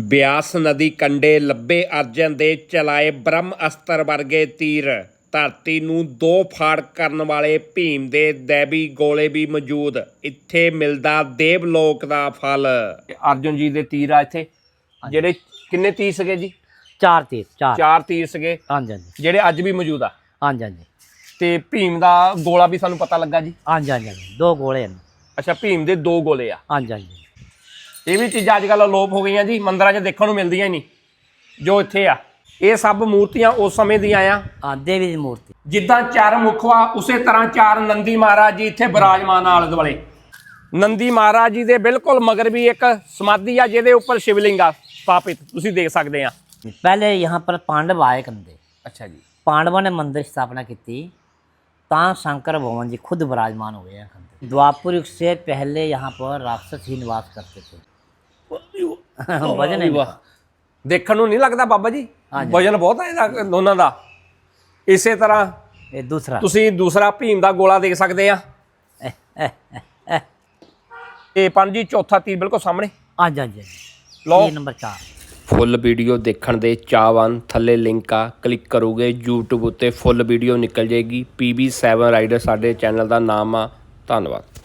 ਬਿਆਸ ਨਦੀ ਕੰਡੇ ਲੱਭੇ ਅਰਜਨ ਦੇ ਚਲਾਏ ਬ੍ਰਹਮ ਅਸਤਰ ਵਰਗੇ ਤੀਰ। ਧਰਤੀ ਨੂੰ ਦੋ ਫਾੜ ਕਰਨ ਵਾਲੇ ਭੀਮ ਦੇ ਦੇਵੀ ਗੋਲੇ ਵੀ ਮੌਜੂਦ। ਇੱਥੇ ਮਿਲਦਾ ਦੇਵ ਲੋਕ ਦਾ ਫਲ। ਅਰਜਨ ਜੀ ਦੇ ਤੀਰ ਆ ਇੱਥੇ। ਜਿਹੜੇ ਕਿੰਨੇ ਤੀਰ ਸਗੇ ਜੀ? ਚਾਰ ਤੀਰ ਚਾਰ। ਚਾਰ ਤੀਰ ਸਗੇ। ਹਾਂਜੀ ਹਾਂਜੀ। ਜਿਹੜੇ ਅੱਜ ਵੀ ਮੌਜੂਦ ਆ। ਹਾਂਜੀ ਹਾਂਜੀ। ਤੇ ਭੀਮ ਦਾ ਗੋਲਾ ਵੀ ਸਾਨੂੰ ਪਤਾ ਲੱਗਾ ਜੀ? ਹਾਂਜੀ ਹਾਂਜੀ ਹਾਂਜੀ। ਦੋ ਗੋਲੇ ਹਨ। ਅੱਛਾ ਭੀਮ ਦੇ ਦੋ ਗੋਲੇ ਆ। ਹਾਂਜੀ ਹਾਂਜੀ। ਇਹ ਵੀ ਚੀਜ਼ਾਂ ਅੱਜ ਕੱਲ੍ਹ ਅਲੋਪ ਹੋ ਗਈਆਂ ਜੀ ਮੰਦਰਾਂ 'ਚ ਦੇਖਣ ਨੂੰ ਮਿਲਦੀਆਂ ਹੀ ਨਹੀਂ ਜੋ ਇੱਥੇ ਆ ਇਹ ਸਭ ਮੂਰਤੀਆਂ ਉਸ ਸਮੇਂ ਦੀਆਂ ਆ ਹਾਂ ਦੇਵੀ ਦੀ ਮੂਰਤੀ ਜਿੱਦਾਂ ਚਾਰ ਮੁਖਵਾ ਉਸੇ ਤਰ੍ਹਾਂ ਚਾਰ ਨੰਦੀ ਮਹਾਰਾਜ ਜੀ ਇੱਥੇ ਬਿਰਾਜਮਾਨ ਆ ਆਲੇ ਦੁਆਲੇ ਨੰਦੀ ਮਹਾਰਾਜ ਜੀ ਦੇ ਬਿਲਕੁਲ ਮਗਰ ਵੀ ਇੱਕ ਸਮਾਧੀ ਆ ਜਿਹਦੇ ਉੱਪਰ ਸ਼ਿਵਲਿੰਗ ਆ ਸਥਾਪਿਤ ਤੁਸੀਂ ਦੇਖ ਸਕਦੇ ਆ ਪਹਿਲੇ यहाँ पर पांडव आए कंदे ਅੱਛਾ ਜੀ पांडवों ने मंदिर स्थापना की थी ता शंकर भगवान जी खुद विराजमान हुए हैं कंदे द्वापुर युग से पहले यहाँ पर राक्षस ही निवास करते थे ਵਜਨ ਹੈ ਦੇਖਣ ਨੂੰ ਨਹੀਂ ਲੱਗਦਾ ਬਾਬਾ ਜੀ? ਵਜਨ ਬਹੁਤ ਹੈ ਇਹਦਾ ਦੋਨਾਂ ਦਾ। ਇਸੇ ਤਰ੍ਹਾਂ ਇਹ ਦੂਸਰਾ। ਤੁਸੀਂ ਦੂਸਰਾ ਭੀਮ ਦਾ ਗੋਲਾ ਦੇਖ ਸਕਦੇ ਆ। ਇਹ ਪੰਜ ਜੀ ਚੌਥਾ ਤੀਰ ਬਿਲਕੁਲ ਸਾਹਮਣੇ। ਆ ਜਾ ਜੀ ਲੋ ਨੰਬਰ 4 ਫੁੱਲ ਵੀਡੀਓ ਦੇਖਣ ਦੇ ਚਾਹਵਾਨ ਥੱਲੇ ਲਿੰਕ ਆ ਕਲਿੱਕ ਕਰੋਗੇ YouTube ਉੱਤੇ ਫੁੱਲ ਵੀਡੀਓ ਨਿਕਲ ਜੇਗੀ PB7 ਰਾਈਡਰ ਸਾਡੇ ਚੈਨਲ ਦਾ ਨਾਮ ਆ। ਧੰਨਵਾਦ।